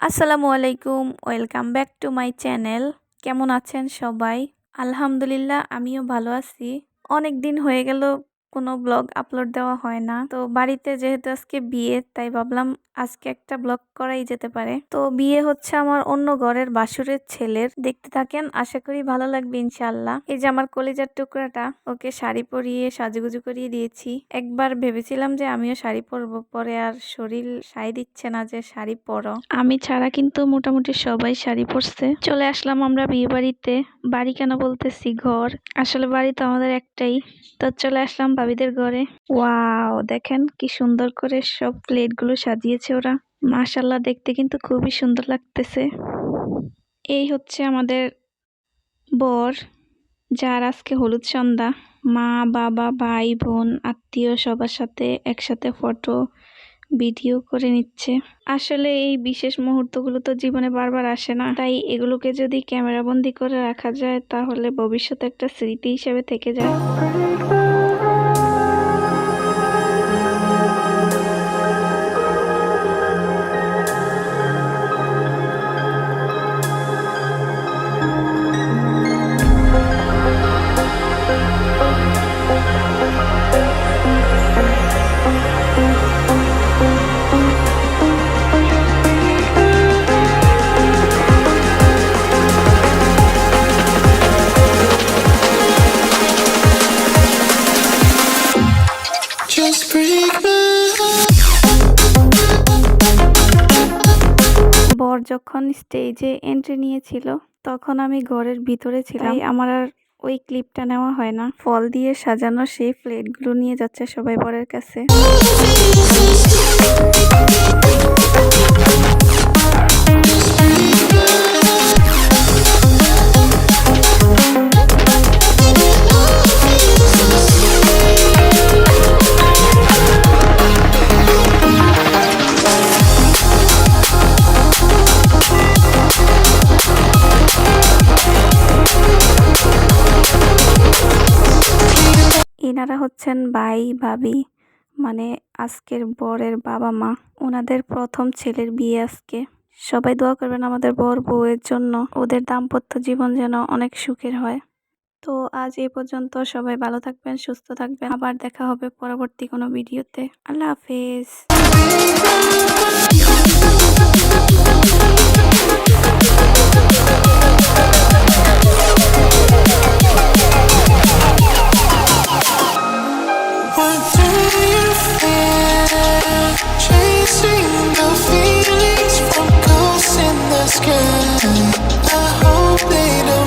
আসসালামু আলাইকুম, welcome back to my channel. কেমন আছেন সবাই? আলহামদুলিল্লাহ, আমিও ভালো আছি। অনেক দিন হয়ে গেল কোনো ব্লগ আপলোড দেওয়া হয় না। তো বাড়িতে যেহেতু আজকে বিয়ে, তাই ভাবলাম আজকে একটা ব্লগ করাই যেতে পারে। তো বিয়ে হচ্ছে আমার অন্য ঘরের বাসুরের ছেলের। দেখতে থাকেন, আশা করি ভালো লাগবে ইনশাল্লাহ এই যে আমার কলেজার টুকরাটা, ওকে শাড়ি পরিয়ে সাজুগুজু করিয়ে দিয়েছি। একবার ভেবেছিলাম যে আমিও শাড়ি পরবো, পরে আর শরীর সাই দিচ্ছে না যে শাড়ি পরো। আমি ছাড়া কিন্তু মোটামুটি সবাই শাড়ি পরছে। চলে আসলাম আমরা বিয়ে বাড়িতে। বাড়ি কেন বলতেছি ঘর? আসলে বাড়ি তো আমাদের একটাই। তো চলে আসলাম ভাবিদের ঘরে। ওয়াও, দেখেন কি সুন্দর করে সব প্লেটগুলো সাজিয়েছে ওরা। মাশাল্লাহ দেখতে কিন্তু খুবই সুন্দর লাগতেছে। এই হচ্ছে আমাদের বর, যার আজকে হলুদ সন্ধ্যা। মা, বাবা, ভাই, বোন, আত্মীয় সবার সাথে একসাথে ফটো, ভিডিও করে নিচ্ছে। আসলে এই বিশেষ মুহূর্তগুলো তো জীবনে বারবার আসে না। তাই এগুলোকে যদি ক্যামেরাবন্দি করে রাখা যায়, তাহলে ভবিষ্যতে একটা স্মৃতি হিসেবে থেকে যায়। বর যখন স্টেজে এন্ট্রি নিয়েছিল তখন আমি ঘরের ভিতরে ছিলাম। আমার আর ওই ক্লিপটা নেওয়া হয় না। ফল দিয়ে সাজানো সেই প্লেটগুলো নিয়ে যাচ্ছে সবাই বরের কাছে। এনারা হচ্ছেন ভাই, ভাবি মানে আজকের বরের বাবা মা। ওনাদের প্রথম ছেলের বিয়ে আজকে। সবাই দোয়া করবেন আমাদের বর বউয়ের জন্য। ওদের দাম্পত্য জীবন যেন অনেক সুখের হয়। তো আজ এ পর্যন্ত সবাই ভালো থাকবেন, সুস্থ থাকবেন। আবার দেখা হবে পরবর্তী কোনো ভিডিওতে। আল্লাহ হাফেজ। I hope they don't.